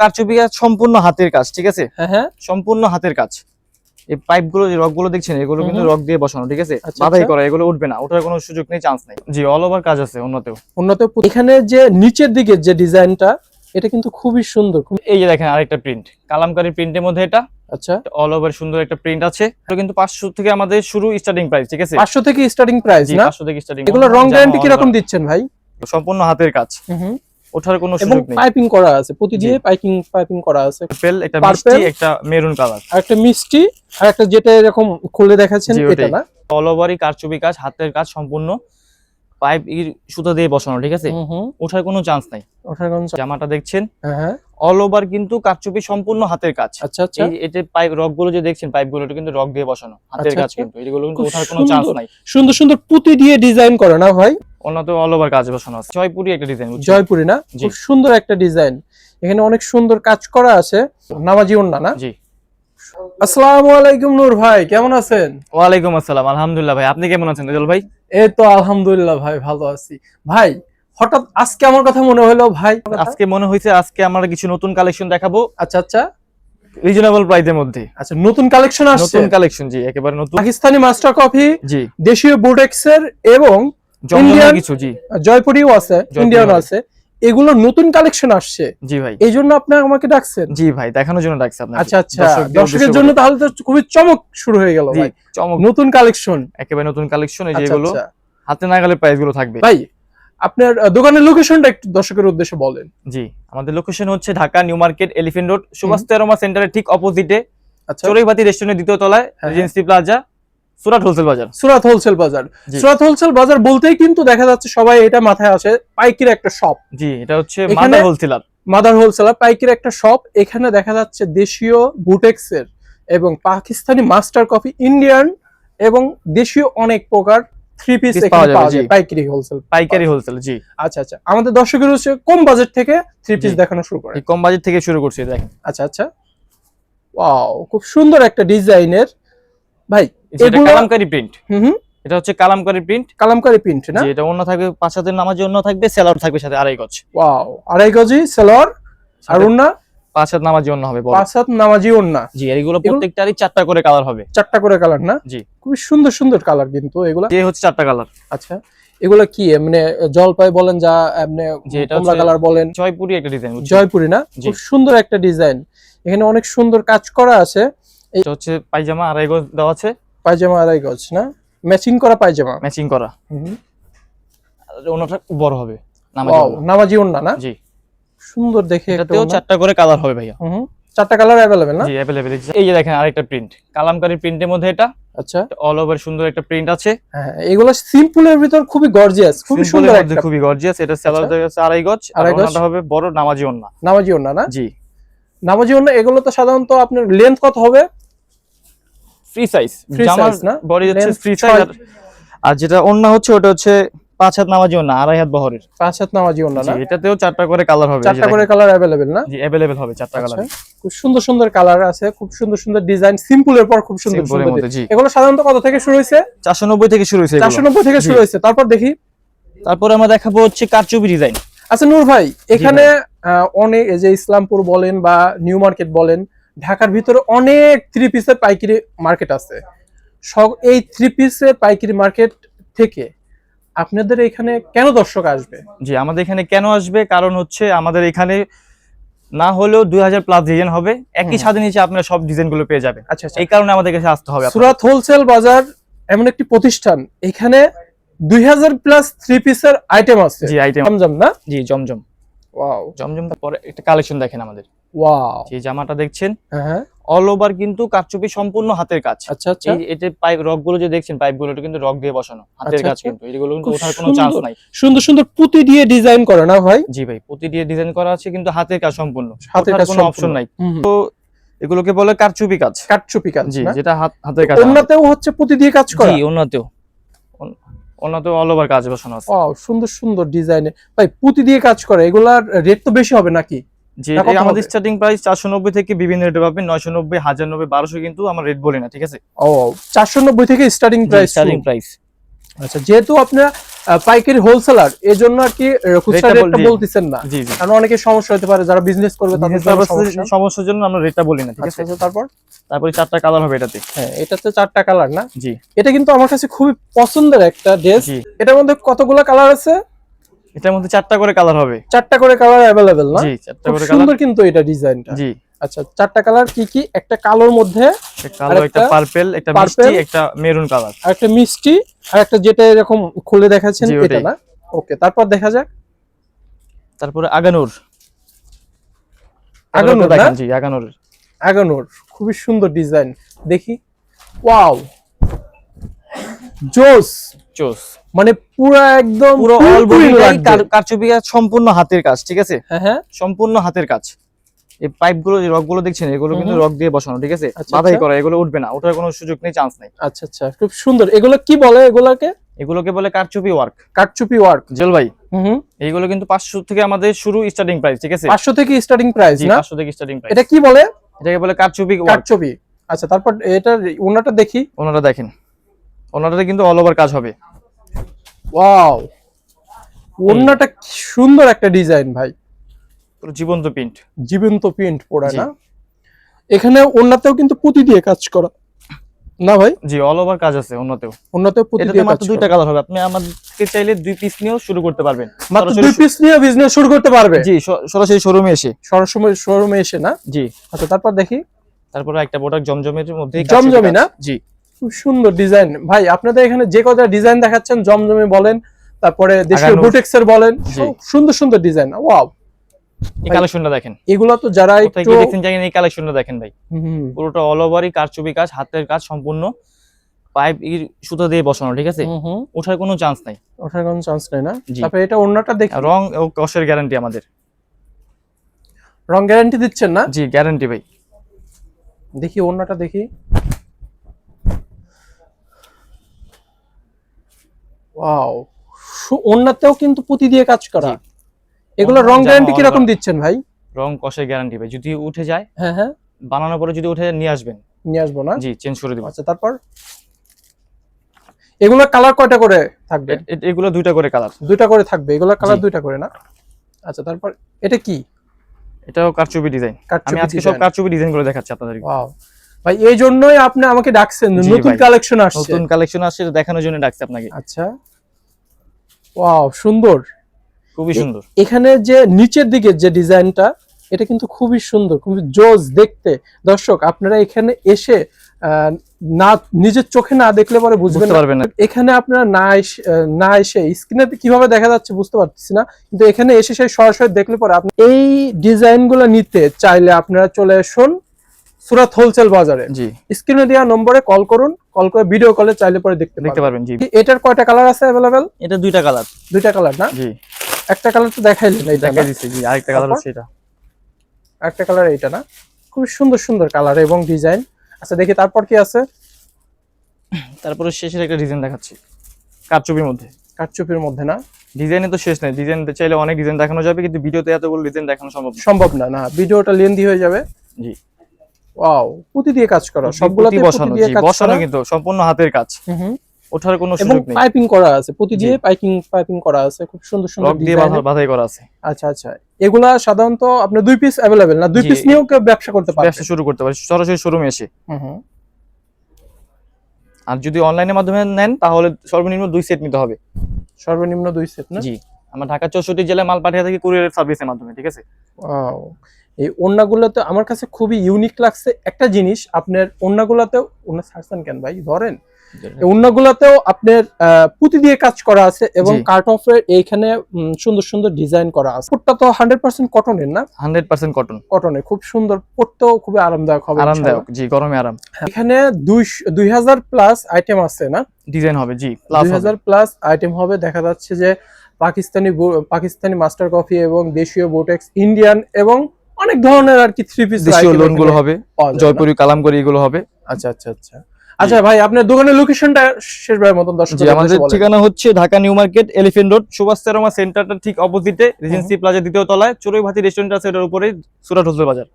কারচুপি কাজ সম্পূর্ণ হাতের কাজ ঠিক আছে? হ্যাঁ হ্যাঁ। সম্পূর্ণ হাতের কাজ। এই পাইপগুলো যে রকগুলো দেখছেন এগুলো কিন্তু রক দিয়ে বসানো ঠিক আছে? আচ্ছা, বাধাই আচ্ছা। করা এগুলো উঠবে না ওঠার কোনো সুযোগ নেই চান্স নেই। জি অল ওভার কাজ আছে উন্নতেও। উন্নত এখানে যে নিচের দিকে যে ডিজাইনটা এটা কিন্তু খুবই সুন্দর এই যে দেখেন আরেকটা প্রিন্ট কালামকারী প্রিন্টের মধ্যে এটা। আচ্ছা। অল ওভার সুন্দর একটা প্রিন্ট আছে। এটা কিন্তু পাঁচশো থেকে আমাদের শুরু স্টার্টিং প্রাইস ঠিক আছে? পাঁচশো থেকে স্টার্টিং প্রাইস না? পাঁচশো থেকে স্টার্টিং এগুলো রং গ্যারান্টি দিচ্ছেন ভাই? সম্পূর্ণ হাতের কাজ। ওঠার কোনো সুযোগ নেই। পাইপিং করা আছে প্রতি দিয়ে পাইপিং পাইপিং করা আছে। পেল একটা মিষ্টি একটা মেরুন কালার আর একটা মিষ্টি আর একটা যেটা এরকম খুলে দেখাচ্ছেন এটা না। অল ওভারই কারচুপি কাজ হাতের কাজ সম্পূর্ণ। পাইপ সুতো দিয়ে বসানো ঠিক আছে? ওঠার কোনো চান্স নাই। ওঠার কোনো জামাটা দেখছেন? হ্যাঁ হ্যাঁ। অল ওভার কিন্তু কারচুপি সম্পূর্ণ হাতের কাজ। আচ্ছা আচ্ছা। এই এতে পাইপ রকগুলো যে দেখছেন পাইপগুলো কিন্তু রক দিয়ে বসানো। হাতের আচ্ছা, কাজ আচ্ছা। কিন্তু এগুলো কিন্তু ওঠার কোনো চান্স নাই। সুন্দর সুন্দর পুঁতি দিয়ে ডিজাইন করে না ভাই অল ওভার কাজ বসানো আছে। জয়পুরি একটা ডিজাইন জয়পুরি না? খুব সুন্দর একটা ডিজাইন এখানে অনেক সুন্দর কাজ করা আছে। নামাজি ওন্না না? জি। আসসালামু আলাইকুম নূর ভাই কেমন আছেন? ওয়ালাইকুম আসসালাম আলহামদুলিল্লাহ ভাই। আপনি কেমন আছেন রেজল ভাই? এই তো আলহামদুলিল্লাহ ভাই ভালো আছি। ভাই হঠাৎ আজকে আমার কথা মনে হলো ভাই। আজকে মনে হয়েছে আজকে আমরা কিছু নতুন কালেকশন দেখাবো। আচ্ছা আচ্ছা। রিজনেবল প্রাইসের মধ্যে। আচ্ছা নতুন কালেকশন আসছে? নতুন কালেকশন জি একেবারে নতুন। পাকিস্তানি মাস্টার কফি জি। দেশীয় বুটেক্সের এবং Indian- কিছু জি। জয়পুরিও আছে ইন্ডিয়ান আছে। এগুলো নতুন কালেকশন আসছে। জি ভাই। এই জন্য আপনি আমাকে ডাকছেন? জি ভাই দেখানোর জন্য ডাকছি আপনাকে। আচ্ছা আচ্ছা। দর্শকের জন্য তাহলে তো খুবই চমক শুরু হয়ে গেল ভাই। চমক। নতুন কালেকশন একেবারে নতুন কালেকশন এই আচ্ছা যেগুলো আচ্ছা। হাতে নাগালের প্রাইসগুলো থাকবে। ভাই আপনার দোকানের লোকেশনটা একটু দর্শকের উদ্দেশ্যে বলেন। জি আমাদের লোকেশন হচ্ছে Dhaka new market elephant road Subhash তেরোমা সেন্টারের ঠিক অপোজিটে আচ্ছা। চড়ুইবাতি রেস্টুরেন্টের দ্বিতীয় তলায় হ্যাঁ। রিজেন্সি প্লাজা সুরাট হোলসেল বাজার। সুরাত হোলসেল বাজার। সুরাত হোলসেল বাজার বলতেই কিন্তু দেখা যাচ্ছে সবাই এটা মাথায় আসে পাইকির একটা শপ। জি এটা হচ্ছে মাদার হোলসেলার। মাদার হোলসেলার পাইকির একটা শপ। এখানে দেখা যাচ্ছে দেশীয় বুটেক্সের এবং পাকিস্তানি মাস্টার কফি ইন্ডিয়ান এবং দেশীয় অনেক প্রকার থ্রি পিস পাওয়া যাবে। পাইকারি হোলসেল। পাইকারি হোলসেল জি। আচ্ছা আচ্ছা। আমাদের দর্শকের হচ্ছে কম বাজেট থেকে থ্রি পিস দেখানো শুরু করে কম বাজেট থেকে শুরু করছি দেখেন। আচ্ছা আচ্ছা। ওয়াও খুব সুন্দর একটা ডিজাইনের। ভাই এগুলো- প্রিন্ট হুম এটা হচ্ছে কালামকারি প্রিন্ট কালামকারি প্রিন্ট না? এটা অন্য থাকবে পাঁচ হাতের নামাজে অন্য থাকবে সেলার থাকবে সাথে আড়াই গজ। ওয়াও আড়াই গজি সেলর আর সাথে ওন্না পাঁচ হাত নামাজে অন্য হবে পাঁচ হাত নামাজি ওন্না জি আর এগুলো প্রত্যেকটারই চারটা করে কালার হবে। চারটা করে কালার না? জি। খুবই সুন্দর সুন্দর কালার কিন্তু এগুলা। হচ্ছে চারটা কালার আচ্ছা এগুলা কি? মানে জলপাই বলেন যা এমনি কমলা কালার বলেন। জয়পুরি একটা ডিজাইন জয়পুরি না। খুব সুন্দর একটা ডিজাইন এখানে অনেক সুন্দর কাজ করা আছে। এটা হচ্ছে পায়জামা আড়াই গজ দেওয়া আছে। পায়জামা আড়াই গজ না? ম্যাচিং করা পায়জামা? ম্যাচিং করা। আর অন্যটা বড় হবে নামাজি না? জি। সুন্দর দেখে এটাতেও চারটা করে কালার হবে ভাইয়া। হুম। চারটা কালার অ্যাভেলেবেল না? জি অ্যাভেলেবেল এই যে দেখেন আরেকটা প্রিন্ট কালামকারী প্রিন্টের মধ্যে এটা। আচ্ছা। অল ওভার সুন্দর একটা প্রিন্ট আছে। হ্যাঁ এগুলো সিম্পলের ভিতর খুবই গর্জিয়াস খুবই সুন্দর একটা। খুবই গর্জিয়াস এটা সেলার আচ্ছা। দেখা আড়াই গজ আর আড়াই গজ। হবে বড় নামাজি ওন্না নামাজি ওন্না না? জি। নামাজি ওন্না এগুলো তো সাধারণত আপনার লেন্থ কত হবে? ফ্রি সাইজ জামার? বডি হচ্ছে ফ্রি সাইজ আর যেটা ওন্না হচ্ছে ওটা হচ্ছে পাঁচ হাত নামাজি ওন্না আড়াই হাত বহরের। পাঁচ হাত নামাজি ওন্না না? এটাতেও চারটা করে কালার হবে চারটা করে কালার না? জি হবে চারটা কালার খুব সুন্দর সুন্দর কালার আছে খুব সুন্দর সুন্দর ডিজাইন সিম্পলের পর খুব সুন্দর সুন্দর এগুলো সাধারণত কত থেকে শুরু হয়েছে? চারশো নব্বই থেকে শুরু হয়েছে চারশো নব্বই থেকে শুরু জি। হয়েছে। তারপর দেখি। তারপরে আমরা দেখাবো হচ্ছে কারচুপি ডিজাইন আচ্ছা নূর ভাই এখানে অনেক এই যে ইসলামপুর বলেন বা নিউ মার্কেট বলেন ঢাকার ভিতরে অনেক থ্রি পিসের পাইকারি মার্কেট আছে। সব এই থ্রি পিসের পাইকারি মার্কেট থেকে আপনাদের এখানে কেন দর্শক আসবে? জি আমাদের এখানে কেন আসবে? কারণ হচ্ছে আমাদের এখানে না হলেও দুই হাজার প্লাস ডিজাইন হবে। একই। সাথে নিচে আপনারা সব ডিজাইনগুলো পেয়ে যাবেন। আচ্ছা আচ্ছা। এই কারণে আমাদের কাছে আসতে হবে সুরাত হোলসেল বাজার এমন একটি প্রতিষ্ঠান এখানে দুই হাজার প্লাস থ্রি পিসের আইটেম আছে। জি আইটেম জমজম না? জি জমজম। ওয়াও জমজম পরে একটা কালেকশন দেখেন আমাদের। ওয়াও যে জামাটা দেখছেন হ্যাঁ হ্যাঁ। অল ওভার কিন্তু কারচুপি সম্পূর্ণ হাতের কাজ। আচ্ছা আচ্ছা। এই এতে পাইপ রকগুলো যে দেখছেন পাইপগুলো কিন্তু রক দিয়ে বসানো হাতের আচ্ছা, কাজ আচ্ছা। কিন্তু। এগুলো কিন্তু ওঠার কোনো চান্স সুন্দর। নাই। সুন্দর সুন্দর পুঁতি দিয়ে ডিজাইন করে না ভাই? জি ভাই প্রতি দিয়ে ডিজাইন করা আছে কিন্তু হাতের কাজ সম্পূর্ণ। হাতের কাজ কোনো অপশন নাই। তো এগুলোকে বলে কারচুপি কাজ। কাঠচুপি কাজ জি যেটা হাত হাতের কাজ। অন্যতেও হচ্ছে পুঁতি দিয়ে কাজ করা? জি অন্যতেও অন্যতেও অল ওভার কাজ বসানো আছে। ও সুন্দর সুন্দর ডিজাইনে ভাই পুঁতি দিয়ে কাজ করে এগুলার রেট তো বেশি হবে নাকি? যে আমাদের স্টার্টিং প্রাইস চারশো নব্বই থেকে বিভিন্ন রেটে পাবেন নয়শো নব্বই হাজার নব্বই বারোশো কিন্তু আমরা রেট বলি না ঠিক আছে? ও চারশো নব্বই থেকে স্টার্টিং প্রাইস স্টার্টিং প্রাইস আচ্ছা যেহেতু আপনারা পাইকারি হোলসেলার এই জন্য আর কি খুচরা রেটটা। বলতেছেন না। কারণ অনেকে সমস্যা হতে পারে যারা বিজনেস করবে তাদের সমস্যার জন্য আমরা রেটটা বলি না ঠিক আচ্ছা আছে? তারপর? তারপরে চারটা কালার হবে এটাতে। হ্যাঁ এটাতে চারটা কালার না? জি। এটা কিন্তু আমার কাছে খুবই পছন্দের একটা ড্রেস এটার মধ্যে কতগুলো কালার আছে? এটার মধ্যে চারটা করে কালার হবে। চারটা করে কালার অ্যাভেলেবেল না? জি চারটা করে কালার সুন্দর কিন্তু এটা ডিজাইনটা জি। আচ্ছা চারটা কালার কি কি? একটা কালোর মধ্যে একটা কালো একটা আরেকটা পার্পল একটা মিষ্টি একটা মেরুন কালার। আর একটা মিষ্টি আর একটা যেটা এরকম খুলে দেখাচ্ছেন এটা না? ওকে তারপর দেখা যাক। তারপরে আগানুর। আগানুর দেখেন জি আগানুর। আগানোর খুবই সুন্দর ডিজাইন। দেখি। ওয়াও। জোস। চোস মানে পুরো একদম পুরো অল বডি কারচুপি সম্পূর্ণ হাতের কাজ ঠিক আছে? হ্যাঁ হ্যাঁ। সম্পূর্ণ হাতের কাজ। এই পাইপগুলো যে রকগুলো দেখছেন এগুলো কিন্তু রক দিয়ে বসানো ঠিক আছে? আচ্ছা, বাধাই আচ্ছা। করা এগুলো উঠবে না ওঠার কোনো সুযোগ নেই চান্স নেই। আচ্ছা আচ্ছা খুব সুন্দর। এগুলো কি বলে এগুলোকে? এগুলোকে বলে কারচুপি ওয়ার্ক কাটচুপি ওয়ার্ক জেল ভাই হুম এইগুলো কিন্তু পাঁচশো থেকে আমাদের শুরু স্টার্টিং প্রাইস ঠিক আছে? পাঁচশো থেকে স্টার্টিং প্রাইস না? পাঁচশো থেকে স্টার্টিং প্রাইস এটা কি বলে? এটাকে বলে কারচুপি ওয়ার্ক কাটচুপি আচ্ছা তারপর এটা ওনাটা দেখি। ওনারা দেখেন। ওনারাতে কিন্তু অল ওভার কাজ হবে। ওয়াও ওনাটা সুন্দর একটা ডিজাইন ভাই। জীবন্ত প্রিন্ট জীবন্ত প্রিন্ট পড়া না। এখানে ওনাতেও কিন্তু পুঁতি দিয়ে কাজ করা। না ভাই? জি অল ওভার কাজ আছে অন্যতেও ওনাতেও পুঁতি দিয়ে মাত্র দুইটা কালার হবে। আপনি আমাদেরকে চাইলে দুই পিস নিয়েও শুরু করতে পারবেন। মাত্র দুই পিস নিয়ে বিজনেস শুরু করতে পারবে? জি সরাসরি শোরুমে এসে। সরাসরি শোরুমে এসে না? জি। আচ্ছা তারপর দেখি। তারপর একটা প্রোডাক্ট জমজমের মধ্যে জমজমি না? জি। খুব সুন্দর ডিজাইন ভাই আপনাদের এখানে যে কটা ডিজাইন দেখাচ্ছেন জমজমি বলেন তারপরে দেশীয় আগানুর। বুটেক্স এর বলেন। সুন্দর সুন্দর ডিজাইন ওয়াও এই কালেকশনটা দেখেন। এগুলো তো যারা একটু দেখছেন জানেন এই কালেকশনটা দেখেন ভাই। পুরোটা অল ওভারই কারচুপি কাজ হাতের কাজ সম্পূর্ণ। পাইপ সুতো দিয়ে বসানো ঠিক আছে? ওঠার কোনো চান্স নাই। ওঠার কোনো চান্স নেই না? তারপরে এটা অন্যটা দেখি। রং ও কষের গ্যারান্টি আমাদের। রং গ্যারান্টি দিচ্ছেন না? জি গ্যারান্টি ভাই। দেখি অন্যটা দেখি। ওয়াও অন্যতেও কিন্তু পুঁতি দিয়ে কাজ করা। এগুলো রং গ্যারান্টি কীরকম আলাদা। দিচ্ছেন ভাই? রং কষে গ্যারান্টি ভাই। যদি উঠে যায় হ্যাঁ হ্যাঁ। বানানোর পরে যদি উঠে যায় নিয়ে আসবেন। নিয়ে আসব না? জি চেঞ্জ করে দিব। আচ্ছা তারপর? এগুলো কালার কয়টা করে থাকবে? এগুলো দুইটা করে কালার দুইটা করে থাকবে। এগুলো কালার দুইটা করে না? আচ্ছা তারপর? এটা কি? এটাও কারচুপি ডিজাইন আমি আজকে সব কারচুপি ডিজাইন করে দেখাচ্ছি আপনাদেরকে। ওয়াও ভাই এই জন্যই আপনি আমাকে ডাকছেন নতুন কালেকশন আসছে। নতুন কালেকশন আসছে দেখানোর জন্য ডাকছি আপনাকে। আচ্ছা। ওয়াও সুন্দর। খুবই সুন্দর। এখানে যে নিচের দিকে যে ডিজাইনটা এটা কিন্তু খুবই সুন্দর খুবই জোস দেখতে। দর্শক আপনারা এখানে এসে আহ, না নিজের চোখে না দেখলে পরে বুঝবেন বুঝতে পারবেন না। এখানে আপনারা না এসে না এসে স্ক্রিনে কীভাবে দেখা যাচ্ছে বুঝতে পারতেছি না কিন্তু এখানে এসে সেই সরাসরি দেখলে পরে আপনি এই ডিজাইনগুলো নিতে চাইলে আপনারা চলে আসুন সুরাত হোলসেল বাজারে। জি। স্ক্রিনে দেওয়া নম্বরে কল করুন কল করে ভিডিও কলে চাইলে পরে দেখতে দেখতে পারবেন। পারবেন জি। এটার কয়টা কালার আছে অ্যাভেলেবেল? এটা দুইটা কালার। দুইটা কালার না? জি। একটা কালার তো দেখাইলেন এইটা দেখা না? দিচ্ছি জি আরেকটা কালার? হচ্ছে এটা। একটা কালার এইটা না? খুব সুন্দর সুন্দর কালার এবং ডিজাইন আচ্ছা দেখি তারপর কি আছে? তারপরে শেষের একটা ডিজাইন দেখাচ্ছি কারচুপির মধ্যে। কাঠচুপির মধ্যে না? ডিজাইনে তো শেষ নেই ডিজাইন চাইলে অনেক ডিজাইন দেখানো যাবে কিন্তু ভিডিওতে এতগুলো ডিজাইন দেখানো সম্ভব সম্ভব না না। ভিডিওটা লেন্দি হয়ে যাবে। জি। ওয়াও পুঁতি দিয়ে কাজ করা। সবগুলোতে পুঁতি বসানো দিয়ে জি কাজ বসানো কিন্তু সম্পূর্ণ হাতের কাজ। হুম হুম। ওঠার কোনো সুযোগ নেই। পাইপিং করা আছে জি। দিয়ে পাইপিং পাইপিং করা আছে খুব সুন্দর সুন্দর দিয়ে বাঁধা- বাঁধাই করা আছে। আচ্ছা আচ্ছা। এগুলা সাধারণত আপনার দুই পিস অ্যাভেলেবেল না? দুই পিস নিয়েও কেউ ব্যবসা করতে পারবে? ব্যবসা শুরু করতে পারে। সরাসরি শোরুমে এসে। হুম। আর যদি অনলাইনের মাধ্যমে নেন তাহলে সর্বনিম্ন দুই সেট নিতে হবে। সর্বনিম্ন দুই সেট না? জি। আমরা ঢাকা চৌষট্টি জেলায় মাল পাঠিয়ে থাকি কুরিয়ার সার্ভিসের মাধ্যমে ঠিক আছে. এই ওন্নাগুলোতে আমার কাছে খুবই ইউনিক লাগছে একটা জিনিস। আপনার ওন্নাগুলোতেও ওন্না ছাড়ছেন কেন ভাই? ধরেন এই ওন্নাগুলোতেও আপনার পুঁতি দিয়ে কাজ করা আছে এবং জি। কার্ট অফের এইখানে সুন্দর সুন্দর ডিজাইন করা আছে। ফুটটা তো হান্ড্রেড পার্সেন্ট কটনের না? হান্ড্রেড পার্সেন্ট কটন কটনের খুব সুন্দর পড়তেও খুবই আরামদায়ক হবে আরামদায়ক জি গরমে আরাম। এখানে দুই হাজার প্লাস আইটেম আছে না? ডিজাইন হবে জি দুই হাজার প্লাস আইটেম হবে। দেখা যাচ্ছে যে পাকিস্তানি পাকিস্তানি মাস্টার কফি এবং দেশীয় বোটেক্স ইন্ডিয়ান এবং অনেক ধরনের আর কি থ্রি পিস দেশীয় লোনগুলো হবে। জয়পুরি কালামপুরি এগুলো হবে। আচ্ছা আচ্ছা আচ্ছা। আচ্ছা ভাই আপনার দোকানের লোকেশনটা শেষবারের মতন দর্শক জি আমাদের ঠিকানা হচ্ছে Dhaka new market elephant road Subhash চেরোমা সেন্টারটা ঠিক অপোজিটে রিজেন্সি প্লাজা দ্বিতীয় তলায় চড়ুই ভাতি রেস্টুরেন্ট আছে এটার উপরে সুরাট হোসেল বাজার।